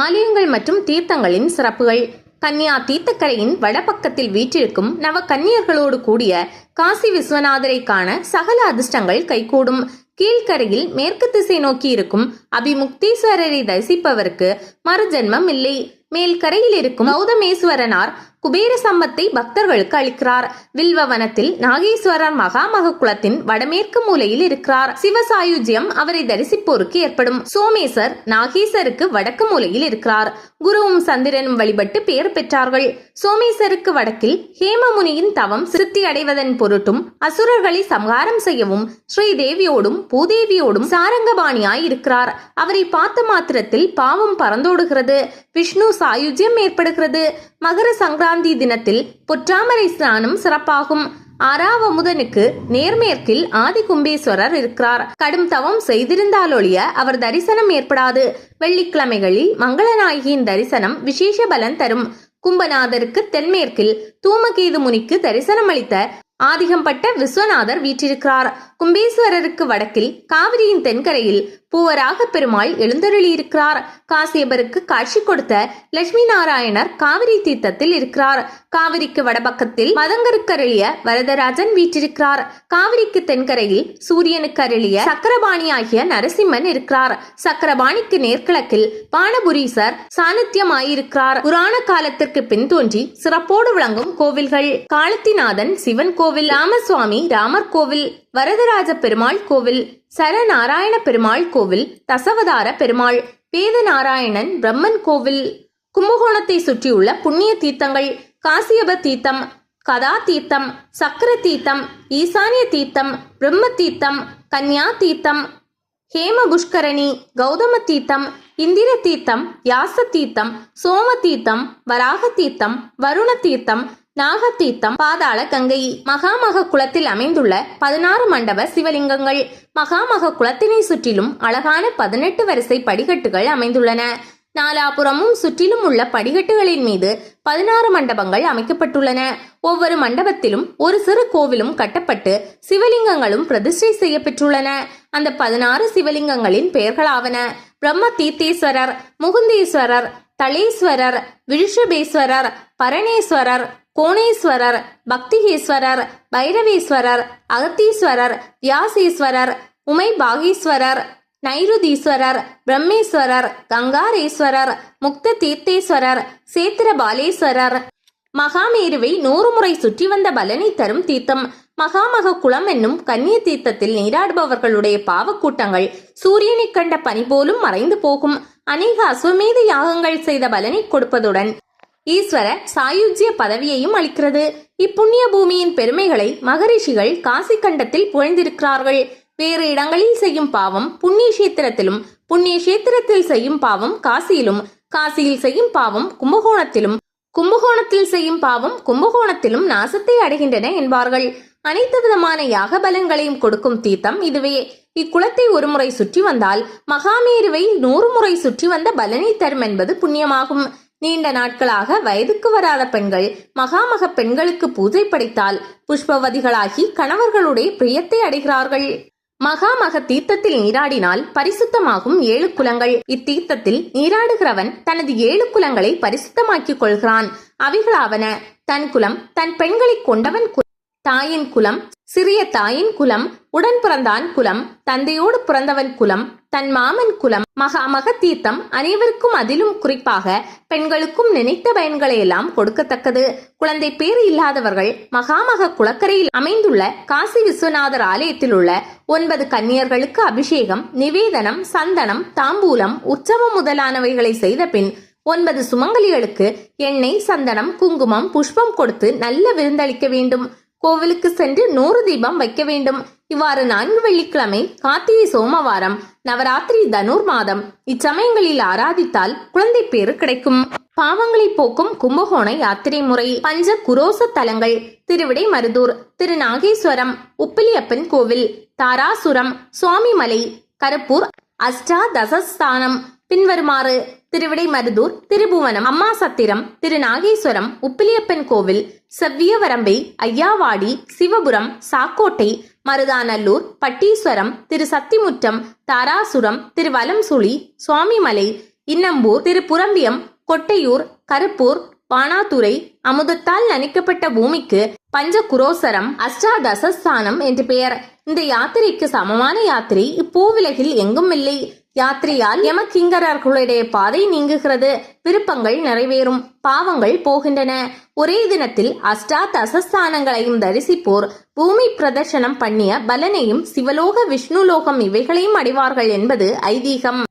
ஆலயங்கள் மற்றும் தீர்த்தங்களின் சிறப்புகள். கன்னியா தீர்த்தக்கரையின் வடபக்கத்தில் வீற்றிருக்கும் நவ கன்னியர்களோடு கூடிய காசி விஸ்வநாதரை காண சகல அதிர்ஷ்டங்கள் கைகூடும். கீழ்கரையில் மேற்கு திசை நோக்கி இருக்கும் அபிமுக்தீஸ்வரரை தரிசிப்பவருக்கு மறுஜென்மம் இல்லை. மேல்கரையில் இருக்கும் கௌதமேஸ்வரனார் குபேர சம்பத்தை பக்தர்களுக்கு அளிக்கிறார். வில்வவனத்தில் நாகேஸ்வரர் மகாமக குலத்தின் வடமேற்கு மூலையில் இருக்கிறார். சிவசாயுஜ்யம் அவரை தரிசிப்போருக்கு ஏற்படும். சோமேசர் நாகேசருக்கு வடக்கு மூலையில் இருக்கிறார். குருவும் சந்திரனும் வழிபட்டு பெயர் பெற்றார்கள். சோமேசருக்கு வடக்கில் ஹேமமுனியின் தவம் சித்தி அடைவதன் பொருட்டும் அசுரர்களை சம்ஹாரம் செய்யவும் ஸ்ரீதேவியோடும் பூதேவியோடும் சாரங்கபாணியாய் இருக்கிறார். அவரை பார்த்த மாத்திரத்தில் பாவம் பறந்தோடுகிறது. விஷ்ணு சாயுஜ்யம் ஏற்படுகிறது. மகர சங்கரா சங்கராந்தி தினத்தில் பொற்றாமரை ஸ்நானம் சிறப்பாகும். ஆறாவமுதனுக்கு நேர்மேற்கில் ஆதி கும்பேஸ்வரர் இருக்கிறார். கடும் தவம் செய்திருந்தாலொழிய அவர் தரிசனம் ஏற்படாது. வெள்ளிக்கிழமைகளில் மங்களநாயகியின் தரிசனம் விசேஷ பலன் தரும். கும்பநாதருக்கு தென்மேற்கில் தூமகேது முனிக்கு தரிசனம் அளித்த ஆதிகம்பட்ட விஸ்வநாதர் வீற்றிருக்கிறார். கும்பேஸ்வரருக்கு வடக்கில் காவிரியின் தென்கரையில் பூவராக பெருமாள் எழுந்தருளியிருக்கிறார். காசியபருக்கு காட்சி கொடுத்த லட்சுமி நாராயணர் காவிரி தீர்த்தத்தில் இருக்கிறார். காவிரிக்கு வடபக்கத்தில் மதங்கருக்கு வரதராஜன் வீற்றிருக்கிறார். காவிரிக்கு தென்கரையில் சூரியனுக்கு அருளிய சக்கரபாணி ஆகிய நரசிம்மன் இருக்கிறார். சக்கரபாணிக்கு நேர்கிழக்கில் பானபுரீசர் சாநித்தியமாயிருக்கிறார். புராண காலத்திற்கு பின் தோன்றி சிறப்போடு விளங்கும் கோவில்கள். காலத்திநாதன் சிவன் கோவில் ராமசுவாமி ராமர் கோவில். வரதராஜ பெருமாள் கோவில் சரநாராயண பெருமாள் கோவில் தசவதார பெருமாள் வேதநாராயணன் பிரம்மன் கோவில் கும்பகோணத்தை சுற்றியுள்ள புண்ணிய தீர்த்தங்கள் காசியப தீர்த்தம் கதா தீர்த்தம் சக்கர தீர்த்தம் ஈசானிய தீர்த்தம் பிரம்ம தீர்த்தம் கன்யா தீர்த்தம் ஹேம புஷ்கரணி கௌதம தீர்த்தம் இந்திர தீர்த்தம் யாச தீர்த்தம் சோம தீர்த்தம் வராக தீர்த்தம் வருண தீர்த்தம் நாகத்தீர்த்தம் பாதாள கங்கை மகாமக குளத்தில் அமைந்துள்ள பதினாறு மண்டப சிவலிங்கங்கள். மகாமக குளத்தினை சுற்றிலும் அழகான பதினெட்டு வரிசை படிக்கட்டுகள் அமைந்துள்ளன. நாலாபுறமும் சுற்றிலும் உள்ள படிக்கட்டுகளின் மீது பதினாறு மண்டபங்கள் அமைக்கப்பட்டுள்ளன. ஒவ்வொரு மண்டபத்திலும் ஒரு சிறு கோவிலும் கட்டப்பட்டு சிவலிங்கங்களும் பிரதிஷ்டை செய்யப்பெற்றுள்ளன. அந்த பதினாறு சிவலிங்கங்களின் பெயர்களாவன பிரம்ம தீர்த்தேஸ்வரர் முகுந்தேஸ்வரர் தலேஸ்வரர் விருஷபேஸ்வரர் பரணேஸ்வரர் கோணேஸ்வரர் பக்திகேஸ்வரர் பைரவேஸ்வரர் அகத்தீஸ்வரர் வியாசேஸ்வரர் உமை பாகீஸ்வரர் நைருதீஸ்வரர் பிரம்மேஸ்வரர் கங்காரேஸ்வரர் முக்த தீர்த்தேஸ்வரர் சேத்திர பாலேஸ்வரர் மகாமேருவை நூறு முறை சுற்றி வந்த பலனை தரும் தீர்த்தம். மகாமக குளம் என்னும் கன்னிய தீர்த்தத்தில் நீராடுபவர்களுடைய பாவக்கூட்டங்கள் சூரியனை கண்ட பனி போலும் மறைந்து போகும். அநேக அஸ்வமேத யாகங்கள் செய்த பலனை கொடுப்பதுடன் ஈஸ்வர சாயுஜ்ய பதவியையும் அளிக்கிறது. இப்புண்ணிய பூமியின் பெருமைகளை மகரிஷிகள் காசி கண்டத்தில் புகழ்ந்திருக்கிறார்கள். வேறு இடங்களில் செய்யும் பாவம் புண்ணிய கஷேத்திரத்திலும் புண்ணிய கஷேத்திரத்தில் செய்யும் பாவம் காசியிலும் காசியில் செய்யும் பாவம் கும்பகோணத்திலும் கும்பகோணத்தில் செய்யும் பாவம் கும்பகோணத்திலும் நாசத்தை அடைகின்றன என்பார்கள். அனைத்து விதமான யாக பலன்களையும் கொடுக்கும் தீர்த்தம் இதுவே. இக்குளத்தை ஒருமுறை சுற்றி வந்தால் மகாமேருவை நூறு முறை சுற்றி வந்த பலனை தரும் என்பது புண்ணியமாகும். நீண்ட நாட்களாக வயதுக்கு வராத பெண்கள் மகாமக பெண்களுக்கு பூஜை படைத்தால் புஷ்பவதிகளாகி கணவர்களுடைய பிரியத்தை அடைகிறார்கள். மகாமக தீர்த்தத்தில் நீராடினால் பரிசுத்தமாகும் ஏழு குலங்கள். இத்தீர்த்தத்தில் நீராடுகிறவன் தனது ஏழு குலங்களை பரிசுத்தமாக்கிக் கொள்கிறான். அவைகளாவன தன் குலம் தன் பெண்களை கொண்டவன் தாயின் குலம் சிறிய தாயின் குலம் உடன் பிறந்தான் குலம் தந்தையோடு பிறந்தவன் குலம் தன் மாமன் குலம் மகா மகத்தீர்த்தம் அனைவருக்கும் அதிலும் குறிப்பாக பெண்களுக்கும் நினைத்த பயன்களை எல்லாம் கொடுக்கத்தக்கது. குழந்தை பேர் இல்லாதவர்கள் மகாமக குளக்கரையில் அமைந்துள்ள காசி விஸ்வநாதர் ஆலயத்தில் உள்ள ஒன்பது கன்னியர்களுக்கு அபிஷேகம் நிவேதனம் சந்தனம் தாம்பூலம் உற்சவம் முதலானவைகளை செய்த பின் ஒன்பது சுமங்கலிகளுக்கு எண்ணெய் சந்தனம் குங்குமம் புஷ்பம் கொடுத்து நல்ல விருந்தளிக்க வேண்டும். கோவிலுக்கு சென்று நூறு தீபம் வைக்க வேண்டும். இவ்வாறு நான்கு வெள்ளிக்கிழமை கார்த்திகை சோமவாரம் நவராத்திரி தனுர் மாதம் இச்சமயங்களில் ஆராதித்தால் குழந்தை பேறு கிடைக்கும். பாவங்களை போக்கும் கும்பகோண யாத்திரை முறை பஞ்ச குரோச தலங்கள் திருவிடை மருதூர் திரு நாகேஸ்வரம் உப்பிலியப்பன் கோவில் தாராசுரம் சுவாமிமலை கருப்பூர் அஷ்டாதசஸ்தானம் பின்வருமாறு திருவிடை மருதூர் திருபுவனம் அம்மா சத்திரம் திரு நாகேஸ்வரம் உப்பிலியப்பன் கோவில் செவ்வியவரம்பை ஐயாவாடி சிவபுரம் சாக்கோட்டை மருதாநல்லூர் பட்டீஸ்வரம் திரு சத்திமுற்றம் தாராசுரம் திரு வலம்சுழி சுவாமிமலை இன்னம்பூர் திருப்புரம்பியம் கொட்டையூர் கருப்பூர் பானாதுரை அமுதத்தால் நனைக்கப்பட்ட பூமிக்கு பஞ்ச குரோசரம் அஷ்டாதசஸ்தானம் என்று பெயர். இந்த யாத்திரைக்கு சமமான யாத்திரை இப்பூவிலகில் எங்கும் இல்லை. யாத்திரையால் யமகிங்கரர்களுடைய பாதை நீங்குகிறது. விருப்பங்கள் நிறைவேறும். பாவங்கள் போகின்றன. ஒரே தினத்தில் அஷ்டாதசஸ்தானங்களையும் தரிசிப்போர். பூமி பிரதர்சனம் பண்ணிய பலனையும் சிவலோக விஷ்ணுலோகம் இவைகளையும் அடைவார்கள் என்பது ஐதீகம்.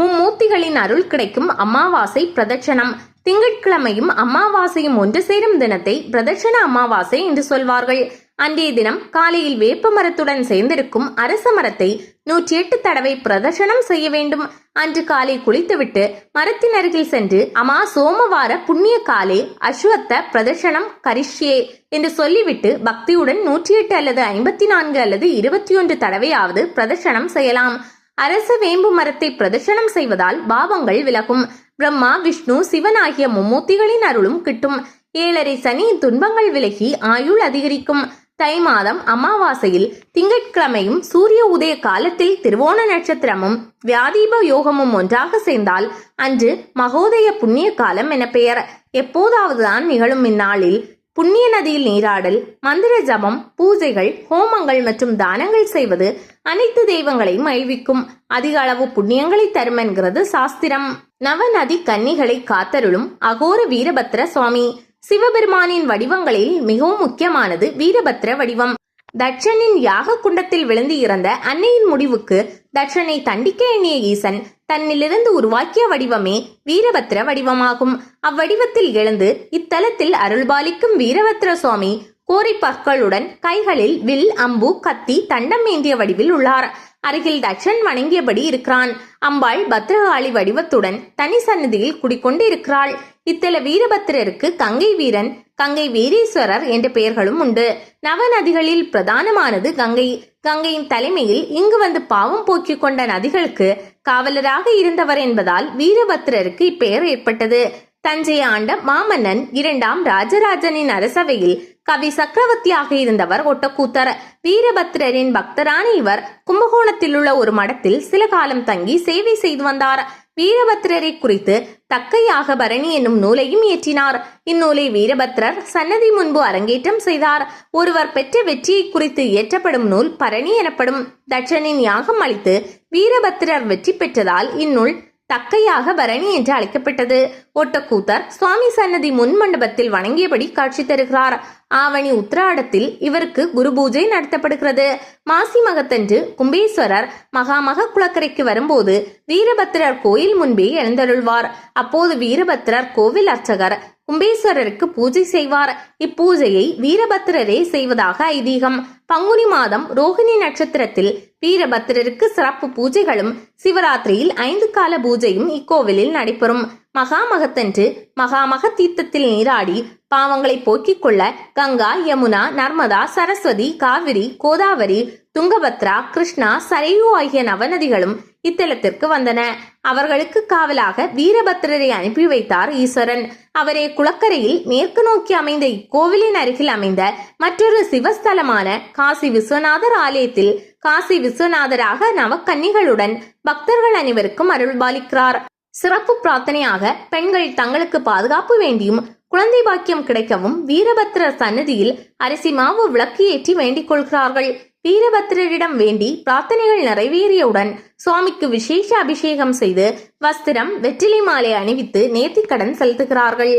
மும்மூர்த்திகளின் அருள் கிடைக்கும் அமாவாசை பிரதட்சணம் திங்கட்கிழமையும் அமாவாசையும் ஒன்று சேரும் தினத்தை பிரதட்சண அமாவாசை என்று சொல்வார்கள். அன்றைய தினம் காலையில் வேப்ப மரத்துடன் சேர்ந்திருக்கும் அரச மரத்தை நூற்றி எட்டு தடவை பிரதர்ஷனம் செய்ய வேண்டும். அன்று காலை குளித்துவிட்டு மரத்தின் அருகில் சென்று அமா சோமவார புண்ணிய காலே அஸ்வத்த பிரதர்ஷனம் கரிஷ்யே என்று சொல்லிவிட்டு பக்தியுடன் நூற்றி எட்டு அல்லது ஐம்பத்தி நான்கு அல்லது இருபத்தி ஒன்று தடவையாவது பிரதர்ஷனம் செய்யலாம். அரச வேம்பு மரத்தை பிரதர்ஷனம் செய்வதால் பாவங்கள் விலகும். பிரம்மா விஷ்ணு சிவன் ஆகிய மும்மூர்த்திகளின் அருளும் கிட்டும். ஏழரை சனி துன்பங்கள் விலகி ஆயுள் அதிகரிக்கும். தை மாதம் அமாவாசையில் திங்கட்கிழமையும் சூரிய உதய காலத்தில் திருவோண நட்சத்திரமும் வியாதீப யோகமும் ஒன்றாக சேர்ந்தால் அன்று மகோதய புண்ணிய காலம் என பெயர். எப்போதாவதுதான் நிகழும் இந்நாளில் புண்ணிய நதியில் நீராடல் மந்திர ஜபம் பூஜைகள் ஹோமங்கள் மற்றும் தானங்கள் செய்வது அனைத்து தெய்வங்களையும் மகிழ்விக்கும் அதிக அளவு புண்ணியங்களை தரும் என்கிறது சாஸ்திரம். நவநதி கன்னிகளை காத்தருளும் அகோர வீரபத்ர சுவாமி. சிவபெருமானின் வடிவங்களில் மிகவும் முக்கியமானது வீரபத்ர வடிவம். தட்சனின் யாக குண்டத்தில் விழுந்து இறந்த அன்னையின் முடிவுக்கு தட்சனை தண்டிக்க எண்ணிய ஈசன் தன்னிலிருந்து உருவாக்கிய வடிவமே வீரபத்ர வடிவமாகும். அவ்வடிவத்தில் எழுந்து இத்தலத்தில் அருள்பாலிக்கும் வீரபத்ர சுவாமி கோரிப்பற்களுடன் கைகளில் வில் அம்பு கத்தி தண்டம் ஏந்திய வடிவில் உள்ளார். அருகில் தட்சன் வணங்கியபடி இருக்கிறான். அம்பாள் பத்ரகாளி வடிவத்துடன் தனி சன்னதியில் குடிக்கொண்டு இருக்கிறாள் இத்தல வீரபத்திரருக்கு கங்கை வீரன் கங்கை வீரேஸ்வரர் என்ற பெயர்களும் உண்டு. நவநதிகளில் பிரதானமானது கங்கை. கங்கையின் தலைமையில் இங்கு வந்து பாவம் போக்கிக் கொண்ட நதிகளுக்கு காவலராக இருந்தவர் என்பதால் வீரபத்திரருக்கு இப்பெயர் ஏற்பட்டது. தஞ்சை ஆண்ட மாமன்னன் இரண்டாம் ராஜராஜனின் அரசவையில் கவி சக்கரவர்த்தியாக இருந்தவர் ஒட்டக்கூத்தர். வீரபத்திரரின் பக்தரான இவர் கும்பகோணத்தில் உள்ள ஒரு மடத்தில் சில காலம் தங்கி சேவை செய்து வந்தார். வீரபத்ரரை குறித்து தக்கையாக பரணி என்னும் நூலையும் இயற்றினார். இந்நூலை வீரபத்திரர் சன்னதி முன்பு அரங்கேற்றம் செய்தார். ஒருவர் பெற்ற வெற்றியை குறித்து இயற்றப்படும் நூல் பரணி எனப்படும். தட்சனின் யாகம் அளித்து வீரபத்திரர் வெற்றி பெற்றதால் இந்நூல் தக்கையாக பரணி என்று அழைக்கப்பட்டது. ஒட்டக்கூத்தர் சுவாமி சன்னதி முன் மண்டபத்தில் வணங்கியபடி காட்சி தருகிறார். ஆவணி உத்திராடத்தில் இவருக்கு குரு பூஜை நடத்தப்படுகிறது. மாசி மகத்தன்று கும்பேஸ்வரர் மகாமக குளக்கரைக்கு வரும்போது வீரபத்திரர் கோயில் முன்பே எழுந்தருள்வார். அப்போது வீரபத்திரர் கோவில் அர்ச்சகர் கும்பேஸ்வரருக்கு பூஜை செய்வார். இப்பூஜையை வீரபத்திரரே செய்வதாக ஐதீகம். பங்குனி மாதம் ரோகிணி நட்சத்திரத்தில் வீரபத்திரருக்கு சிறப்பு பூஜைகளும் சிவராத்திரியில் ஐந்து கால பூஜையும் இக்கோவிலில் நடைபெறும். மகாமகத்தன்று மகாமக தீர்த்தத்தில் நீராடி பாவங்களை போக்கிக் கொள்ள கங்கா யமுனா நர்மதா சரஸ்வதி காவிரி கோதாவரி துங்கபத்ரா கிருஷ்ணா சரையு ஆகிய நவநதிகளும் இத்தலத்திற்கு வந்தன. அவர்களுக்கு காவலாக வீரபத்திரரை அனுப்பி வைத்தார் ஈஸ்வரன். அவரே குளக்கரையில் மேற்கு நோக்கி அமைந்த இக்கோவிலின் அருகில் அமைந்த மற்றொரு சிவஸ்தலமான காசி விஸ்வநாதர் ஆலயத்தில் காசி விஸ்வநாதராக நவக்கன்னிகளுடன் பக்தர்கள் அனைவருக்கும் அருள்பாலிக்கிறார் சிறப்பு பிரார்த்தனையாக பெண்கள் தங்களுக்கு பாதுகாப்பு வேண்டியும் குழந்தை பாக்கியம் கிடைக்கவும் வீரபத்திரர் சன்னதியில் அரிசி மாவு விளக்கு ஏற்றி வேண்டிக் கொள்கிறார்கள். வீரபத்திரரிடம் வேண்டி பிரார்த்தனைகள் நிறைவேறியவுடன் சுவாமிக்கு விசேஷ அபிஷேகம் செய்து வஸ்திரம் வெற்றிலை மாலை அணிவித்து நேர்த்திக்கடன் செலுத்துகிறார்கள்.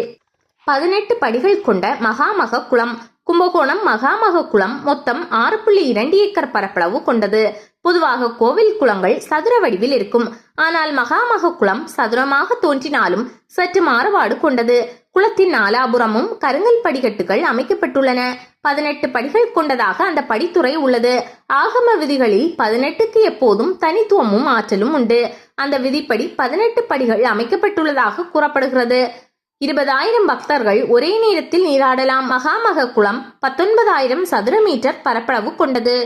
பதினெட்டு படிகள் கொண்ட மகாமக குளம் கும்பகோணம் மகாமக குளம் மொத்தம் ஆறு புள்ளி இரண்டு ஏக்கர் பரப்பளவு கொண்டது. பொதுவாக கோவில் குளங்கள் சதுர வடிவில் இருக்கும். ஆனால் மகாமக குளம் சதுரமாக தோன்றினாலும் சற்று மாறுபாடு கொண்டது. குளத்தின் நாலாபுறமும் கருங்கல் படிக்கட்டுகள் அமைக்கப்பட்டுள்ளன. பதினெட்டு படிகள் கொண்டதாக அந்த படித்துறை உள்ளது. ஆகம விதிகளில் பதினெட்டுக்கு எப்போதும் தனித்துவமும் ஆற்றலும் உண்டு. அந்த விதிப்படி பதினெட்டு படிகள் அமைக்கப்பட்டுள்ளதாக கூறப்படுகிறது. இருபதாயிரம் பக்தர்கள் ஒரே நேரத்தில் நீராடலாம். மகாமக குளம் பத்தொன்பதாயிரம் சதுர மீட்டர் பரப்பளவு கொண்டது.